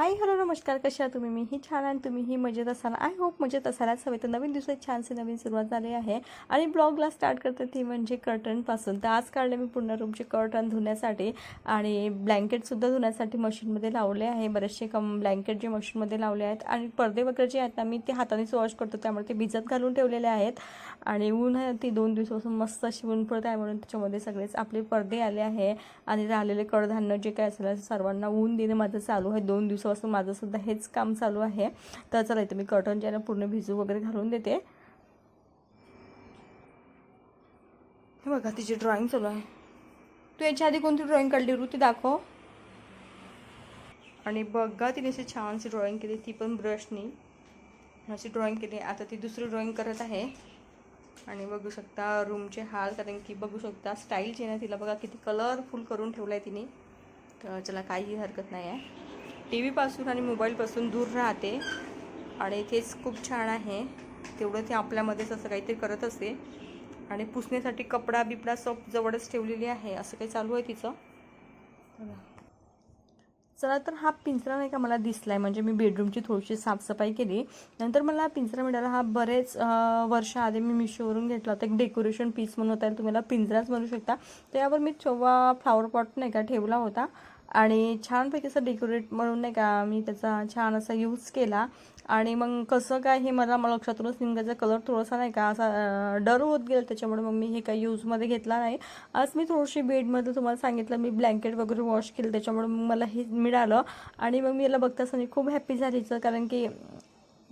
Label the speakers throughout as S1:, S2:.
S1: Hi hello नमस्कार कशा आहात तुम्ही? मी ही छान आणि तुम्हीही मजेत असाल. आय होप मजेत असायलाच हवे तर नवीन दिवसात छानसे नवीन सुरुवात झाली आहे. आणि ब्लॉगला स्टार्ट करते ती म्हणजे कर्टनपासून तर आज काढले मी पूर्ण रूमचे कर्टन धुण्यासाठी आणि ब्लँकेटसुद्धा धुण्यासाठी मशीनमध्ये लावले आहे. बरेचसे कम ब्लँकेट जे मशीनमध्ये लावले आहेत. आणि पडदे वगैरे जे आहेत ना मी ते हातानेच वॉश करतो. त्यामुळे ते भिजत घालून ठेवलेले आहेत. आणि ऊन आहे ती दोन दिवसापासून मस्त अशी ऊन पडत आहे म्हणून त्याच्यामध्ये सगळेच आपले पडदे आले आहे. आणि राहिलेले कडधान्य जे काय असेल सर्वांना ऊन देणं माझं चालू आहे. दोन दिवसापासून माझं माझंसुद्धा हेच काम चालू आहे. तर चला इथं मी कॉटन ज्याला पूर्ण भिजू वगैरे घालून देते. हे बघा तिची ड्रॉइंग चालू आहे. तू याच्या आधी कोणती ड्रॉइंग काढली रू ती दाखव. आणि बघा तिने अशी छानशी ड्रॉइंग केली. ती पण ब्रशनी अशी ड्रॉइंग केली. आता ती दुसरी ड्रॉइंग करत आहे. आणि बघू शकता रूमचे हाल कारण की बघू शकता स्टाईल जी आहे ना तिला. बघा किती कलरफुल करून ठेवलं आहे तिने. तर चला काहीही हरकत नाही आहे टी व्हीपासून आणि मोबाईलपासून दूर राहते आणि तेच खूप छान आहे. तेवढं ते आपल्यामध्येच असं काहीतरी करत असते. आणि पुसण्यासाठी कपडा बिपडा सब जवळच ठेवलेली आहे. असं काही चालू आहे तिचं. चला तर हा पिंजरा नाही का मला दिसला आहे म्हणजे मी बेडरूमची थोडीशी साफसफाई केली. नंतर मला हा पिंजरा मिळाला. हा बरेच वर्षाआधी मी मिशोवरून घेतला होता. एक डेकोरेशन पीस म्हणून होता. तुम्हाला पिंजराच म्हणू शकता. त्यावर मी चोवा फ्लावर पॉट नाही का ठेवला होता आणि छानपैकी असं डेकोरेट म्हणून नाही का मी त्याचा छान असा यूज केला. आणि मग कसं काय हे मला मला लक्षातूनच निघायचा कलर थोडासा नाही का असा डर होत गेला. त्याच्यामुळे मग मी हे काही यूजमध्ये घेतला नाही. आज मी थोडीशी बेडमध्ये तुम्हाला सांगितलं मी ब्लँकेट वगैरे वॉश केलं. त्याच्यामुळे मग मला हे मिळालं. आणि मग मी याला बघता खूप हॅप्पी झालीचं कारण की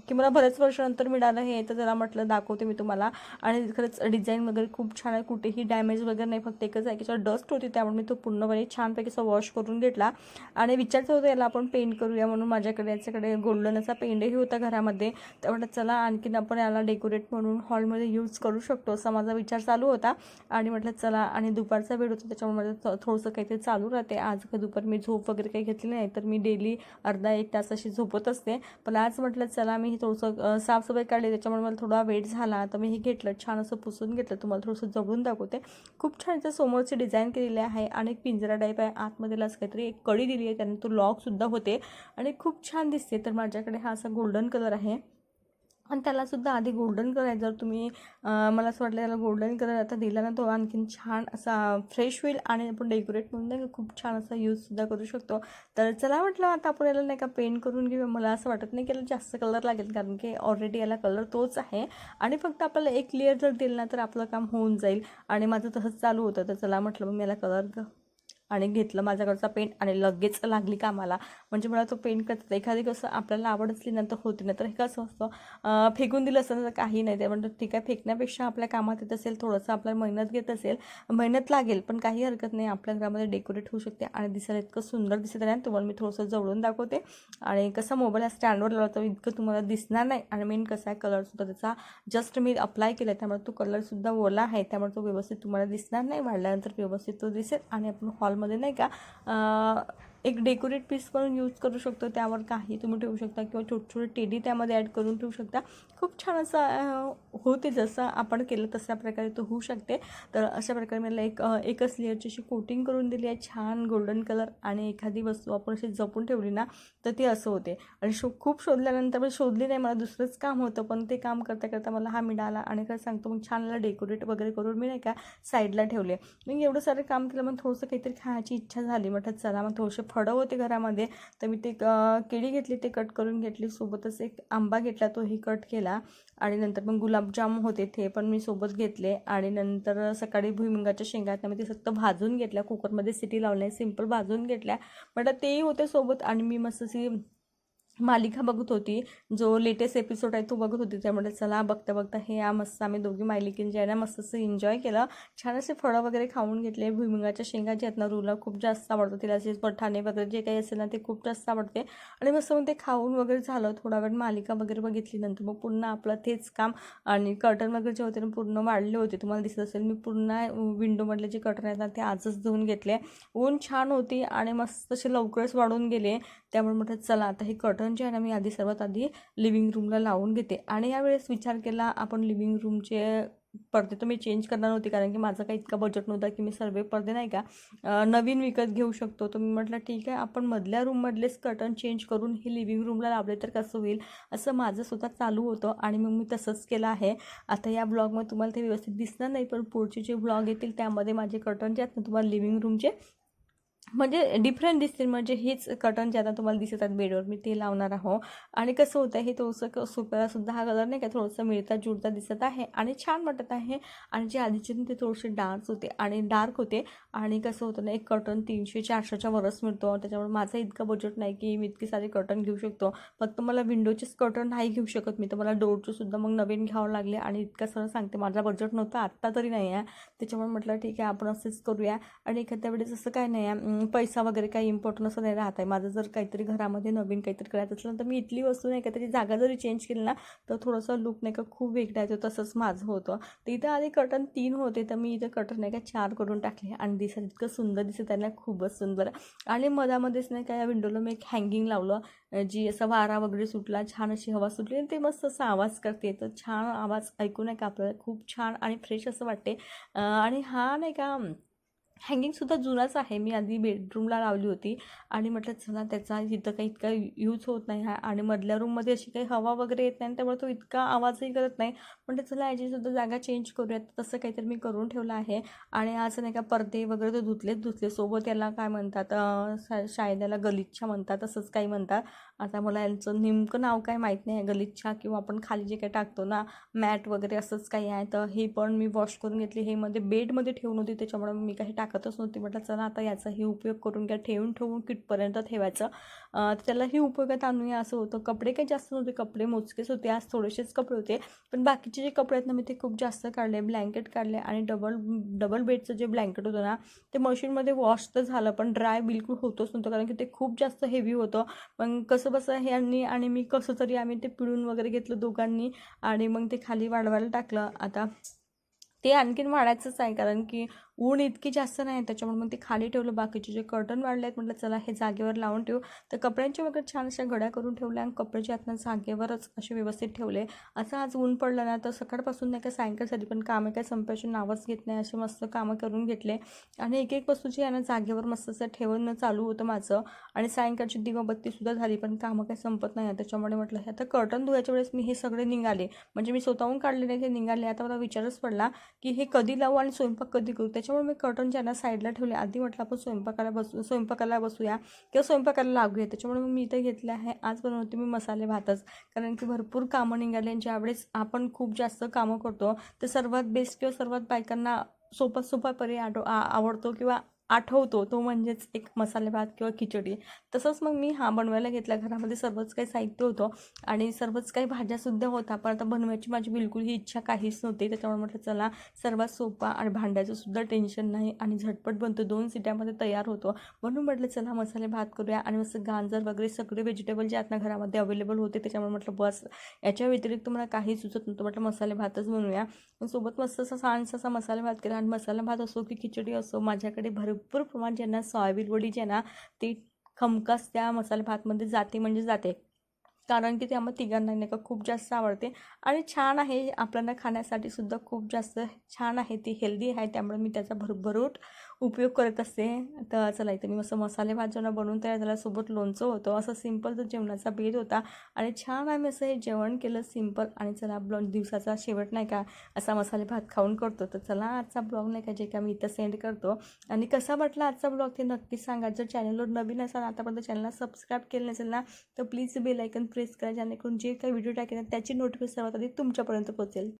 S1: की मला बऱ्याच वर्षानंतर मिळालं हे तर त्याला म्हटलं दाखवते मी तुम्हाला. आणि खरंच डिझाईन वगैरे खूप छान आहे. कुठेही डॅमेज वगैरे नाही फक्त एकच आहे की डस्ट होती त्यामुळे मी तो पूर्णपणे छानपैकी असं वॉश करून घेतला. आणि विचारचं होतं याला आपण पेंट करूया म्हणून माझ्याकडे याच्याकडे गोल्डन असा पेंटही होता घरामध्ये. तर म्हटलं चला आणखीन आपण याला डेकोरेट म्हणून हॉलमध्ये यूज करू शकतो असा माझा विचार चालू होता. आणि म्हटलं चला आणि दुपारचा वेळ होता त्याच्यामुळे माझं थोडंसं काहीतरी चालू राहते. आज का दुपार मी झोप वगैरे काही घेतली नाही तर मी डेली अर्धा एक तास अशी झोपत असते. पण आज म्हटलं चला मी थोडंसं साफसफाई काढली त्याच्यामुळे मला थोडा वेट झाला. तर मी हे घेतलं छान असं पुसून घेतलं. तुम्हाला थोडंसं जवळून दाखवते. खूप छान याचं समोरची डिझाईन केलेली आहे आणि एक पिंजरा टाईप आहे. आतमध्ये असं काहीतरी एक कडी दिली आहे. त्याने तो लॉकसुद्धा होते आणि खूप छान दिसते. तर माझ्याकडे हा असा गोल्डन कलर आहे. आणि त्यालासुद्धा आधी गोल्डन कलर आहे. जर तुम्ही मला असं वाटलं त्याला गोल्डन कलर आता दिला ना तो आणखीन छान असा फ्रेश होईल आणि आपण डेकोरेट म्हणून नाही का खूप छान असा यूजसुद्धा करू शकतो. तर चला म्हटलं आता आपण याला नाही का पेंट करून घेऊया. मला असं वाटत नाही की याला जास्त कलर लागेल कारण की ऑलरेडी याला कलर तोच आहे. आणि फक्त आपल्याला एक क्लिअर जर दिलं ना तर आपलं काम होऊन जाईल. आणि माझं तसंच चालू होतं. तर चला म्हटलं मग मी याला कलर आणि घेतलं माझ्याकडचा पेंट आणि लगेच लागली कामाला. म्हणजे मला तो पेंट करतात एखादी कसं आपल्याला आवड असली नंतर होती ना. तर हे कसं असतं फेकून दिलं असतं तर काही नाही. ते म्हणतात ठीक आहे फेकण्यापेक्षा आपल्या कामात येत असेल थोडंसं आपल्याला मेहनत घेत असेल मेहनत लागेल पण काही हरकत नाही. आपल्या घरामध्ये डेकोरेट होऊ शकते आणि दिसायला इतकं सुंदर दिसत आहे तुम्हाला मी थोडंसं जवळून दाखवते. आणि कसं मोबाईल हा स्टँडवर लावला तर इतकं तुम्हाला दिसणार नाही. आणि मेन कसं आहे कलरसुद्धा त्याचा जस्ट मी अप्लाय केला त्यामुळे तो कलरसुद्धा ओला आहे. त्यामुळे तो व्यवस्थित तुम्हाला दिसणार नाही. वाढल्यानंतर व्यवस्थित तो दिसेल आणि आपण हॉल हॉलमध्ये नाही का एक डेकोरेट पीस पण यूज करू शकतो. त्यावर काही तुम्ही ठेवू शकता किंवा छोटे छोटे टेडी त्यामध्ये ॲड करून ठेवू शकता. खूप छान असं होते जसं आपण केलं तशा प्रकारे तो होऊ शकते. तर अशा प्रकारे मला एक एकच लेअरची अशी कोटिंग करून दिली आहे. छान गोल्डन कलर आणि एखादी वस्तू आपण अशी जपून ठेवली ना तर ती असं होते. आणि शो खूप शोधल्यानंतर मी शोधली नाही मला दुसरंच काम होतं. पण ते काम करता करता मला हा मिळाला आणि काय सांगतो मग छान डेकोरेट वगैरे करून मी नाही का साईडला ठेवले. मग एवढं सारं काम केलं मग थोडंसं काहीतरी खायची इच्छा झाली. म्हटलं चला मग थोडंसं फळं होते घरामध्ये तर मी ते केळी घेतली ते कट करून घेतली. सोबतच एक आंबा घेतला तोही कट केला. आणि नंतर मग गुलाबजाम होते ते पण मी सोबत घेतले. आणि नंतर सकाळी भुईमुगाच्या शेंगा आहेत ना मी ते फक्त भाजून घेतल्या. कुकरमध्ये सिटी लावल्या सिंपल भाजून घेतल्या. म्हटलं तेही होते सोबत. आणि मी मस्त अशी मालिका बघत होती. जो लेटेस्ट एपिसोड आहे तो बघत होती. त्यामुळे चला बघता बघता हे या मस्त आम्ही दोघी मालिकीन जे आहे ना मस्त असं एन्जॉय केलं छान असे फळं वगैरे खाऊन घेतले. भुईमुगाच्या शेंगा जे आहेत ना रूला खूप जास्त आवडतं. तिला असे पठाणे वगैरे जे काही असेल ना ते खूप जास्त आवडते. आणि मस्त मग ते खाऊन वगैरे झालं. थोडा वेळ मालिका वगैरे बघितली. नंतर मग पुन्हा आपलं तेच काम आणि कर्टन वगैरे जे होते ना पूर्ण वाढले होते. तुम्हाला दिसत असेल. मी पूर्ण विंडोमधले जे कर्टन आहेत ना ते आजच धुवून घेतले. ऊन छान होती आणि मस्त असे लवकरच वाढून गेले. त्यामुळे म्हटलं चला आता हे कर्टन जे आहे ना मी आधी सर्वात आधी लिव्हिंग रूमला लावून घेते. आणि यावेळेस विचार केला आपण लिव्हिंग रूमचे पडदे तर मी चेंज करणार नव्हते कारण की माझं काही इतका बजेट नव्हता की मी सर्व पडदे नाही का नवीन विकत घेऊ शकतो. तर मी म्हटलं ठीक आहे आपण मधल्या रूममधलेच कर्टन चेंज करून हे लिव्हिंग रूमला लावले तर कसं होईल? असं माझं स्वतः चालू होतं आणि मग मी तसंच केलं आहे. आता या ब्लॉगमध्ये तुम्हाला ते व्यवस्थित दिसणार नाही पण पुढचे जे ब्लॉग येतील त्यामध्ये माझे कर्टन जे आहेत ना तुम्हाला लिव्हिंग रूमचे म्हणजे डिफरंट दिसतील. म्हणजे हेच कटन जे आता तुम्हाला दिसत आहेत बेडवर मी ते लावणार आहो आणि कसं होतं हे थोडंसं क- सुद्धा हा कलर नाही का थोडंसं मिळता जुळता दिसत आहे आणि छान वाटत आहे. आणि जे आधीचे ते थोडेसे डार्क होते आणि डार्क होते. आणि कसं होतं ना एक कटन तीनशे चारशेच्या वरच मिळतो. त्याच्यामुळे माझं इतकं बजेट नाही की मी इतके सारे कटन घेऊ शकतो. फक्त मला विंडोचेच कटन नाही घेऊ शकत मी. तर मला डोरचे सुद्धा मग नवीन घ्यावं लागले. आणि इतकं सरळ सांगते. माझा बजेट नव्हता आत्ता तरी नाही आहे त्याच्यामुळे म्हटलं ठीक आहे आपण असंच करूया. आणि एखाद्या वेळेस असं काय नाही आहे पैसा वगैरे काही इम्पॉर्टंट असं नाही राहत आहे. माझं जर काहीतरी घरामध्ये नवीन काहीतरी करायचं असलं तर मी इथली वस्तू नाही का त्याची जागा जरी चेंज केली ना तर थोडंसं लुक नाही का खूप वेगळा येतो. तसंच माझं होतं. तर इथं आधी कटन तीन होते तर मी इथं कटन नाही का चार करून टाकले. आणि दिसायला इतकं सुंदर दिसत आहे ना खूपच सुंदर आणि मधामध्येच नाही का या विंडोला मी एक हँगिंग लावलं जी असा वारा वगैरे सुटला छान अशी हवा सुटली. आणि ते मस्त असा आवाज करते. तर छान आवाज ऐकून नाही का आपल्याला खूप छान आणि फ्रेश असं वाटते. आणि हा नाही का हँगिंगसुद्धा जुनाच आहे. मी आधी बेडरूमला लावली होती आणि म्हटलं चला त्याचा इथं काही इतका यूज होत नाही आहे आणि मधल्या रूममध्ये अशी काही हवा वगैरे येत नाही त्यामुळे तो इतका आवाजही करत नाही. म्हटलं चला याचीसुद्धा जागा चेंज करूयात. तसं काहीतरी मी करून ठेवलं आहे. आणि आज नाही का पडदे वगैरे ते धुतलेच धुतले. सोबत याला काय म्हणतात अं, शा याला गलिच्छा म्हणतात तसंच काही म्हणतात. आता मला यांचं नेमकं नाव काय माहीत नाही आहे. गलिच्छा किंवा आपण खाली जे काही टाकतो ना मॅट वगैरे असंच काही आहे. तर हे पण मी वॉश करून घेतली. हे मध्ये बेडमध्ये ठेवून होती. त्याच्यामुळे मी काही टाकतच नव्हती. म्हटलं चला आता याचाही उपयोग करून घ्या. ठेवून ठेवून किटपर्यंत ठेवायचं. तर त्यालाही उपयोगात आणूया असं होतं. कपडे काही जास्त नव्हते. कपडे मोजकेच होते. आज थोडेसेच कपडे होते. पण बाकीचे जे कपडे आहेत ना मी ते खूप जास्त काढले. ब्लँकेट काढले आणि डबल डबल बेडचं जे ब्लँकेट होतं ना ते मशीनमध्ये वॉश तर झालं पण ड्राय बिलकुल होतच नव्हतं. कारण की ते खूप जास्त हेवी होतं. पण कसं बसं ह्यांनी आणि मी कसं तरी आम्ही ते पिळून वगैरे घेतलं दोघांनी आणि मग ते खाली वाढवायला टाकलं. आता ते आणखीन वाढायचंच आहे कारण की ऊन इतकी जास्त नाही त्याच्यामुळे मग ते खाली ठेवलं बाकीचे जे कर्टन वाढले आहेत म्हटलं चला हे जागेवर लावून ठेवू. तर कपड्यांच्या वगैरे छान अशा घड्या करून ठेवल्या आणि कपडे आतनं जागेवरच असे व्यवस्थित ठेवले. असं आज ऊन पडलं ना तर सकाळपासून नाही का सायंकाळसाठी पण कामं काय संपायची नावच घेत नाही असे मस्त कामं करून घेतले. आणि एक एक वस्तू जी आहे ना जागेवर मस्त असं ठेवणं चालू होतं माझं. आणि सायंकाळची दिवाबत्तीसुद्धा झाली पण कामं काही संपत नाही. त्याच्यामुळे म्हटलं हे आता कर्टन धुवायच्या वेळेस मी हे सगळे निघाले. म्हणजे मी स्वतःहून काढले नाही ते निघाले. आता मला विचारच पडला की हे कधी लावू आणि स्वयंपाक कधी करू? त्याच्या त्याच्यामुळे मी कर्टन ज्यांना साईडला ठेवले आधी म्हटलं आपण स्वयंपाकाला बसू स्वयंपाकाला बसूया किंवा स्वयंपाकाला लागूया. त्याच्यामुळे मग मी इथे घेतले आहे. आज बनवते मी मसाले भातच. कारण की भरपूर कामं निघाले ज्यावेळेस आपण खूप जास्त कामं करतो तर सर्वात बेस्ट किंवा सर्वात बायकांना सोपा सोपा पर्याय आडो आ आवडतो किंवा आठवतो तो म्हणजेच एक मसाले भात किंवा खिचडी. तसंच मग मी हा बनवायला घेतला. घरामध्ये सर्वच काही साहित्य होतं आणि सर्वच काही भाज्यासुद्धा होता. पण आता बनवायची माझी बिलकुल ही इच्छा काहीच नव्हती. त्याच्यामुळे म्हटलं चला सर्वात सोपा आणि भांड्याचं सुद्धा टेन्शन नाही आणि झटपट बनतो. दोन सिट्यामध्ये तयार होतो. म्हणून म्हटलं चला मसाले भात करूया. आणि मस्त गाजर वगैरे सगळे व्हेजिटेबल जे आहेत ना घरामध्ये अवेलेबल होते. त्याच्यामुळे म्हटलं बस. याच्या व्यतिरिक्त मला काही सुचत नव्हतं. म्हटलं मसाले भातच बनवूया. आणि सोबत मस्त असा सांस असा मसाला भात केला. आणि मसाला भात असो की खिचडी असो माझ्याकडे भरपूर प्रमाण ज्यांना सोयाबीन वडी जे ना ती खमकास त्या मसाले भातमध्ये जाते म्हणजे जाते. कारण की ते आम्हाला तिघांना नाही का खूप जास्त आवडते. आणि छान आहे आपल्याला खाण्यासाठी सुद्धा खूप जास्त छान आहे ती हेल्दी आहे त्यामुळे मी त्याचा भरभरूट उपयोग करत असते. तर चला इथे मी मस्त मसाले भात जेवणा बनवून तयार झाला. सोबत लोणचं होतं. असं सिंपल तो जेवणाचा बेत होता. आणि छान आम्ही असं हे जेवण केलं सिंपल आणि चला ब्लॉग दिवसाचा शेवट नाही का असा मसाले भात खाऊन करतो. तर चला आजचा ब्लॉग नाही का जे का मी इथं सेंड करतो. आणि कसा वाटला आजचा ब्लॉग ते नक्की सांगा. जर चॅनलवर नवीन असाल आतापर्यंत चॅनलला सबस्क्राईब केलं नसेल ना तर प्लीज बेल आयकन प्रेस करा. जेणेकरून जे काही व्हिडिओ टाकेल ना त्याची नोटिफिकेशन सर्वात आधी तुमच्यापर्यंत पोहोचेल.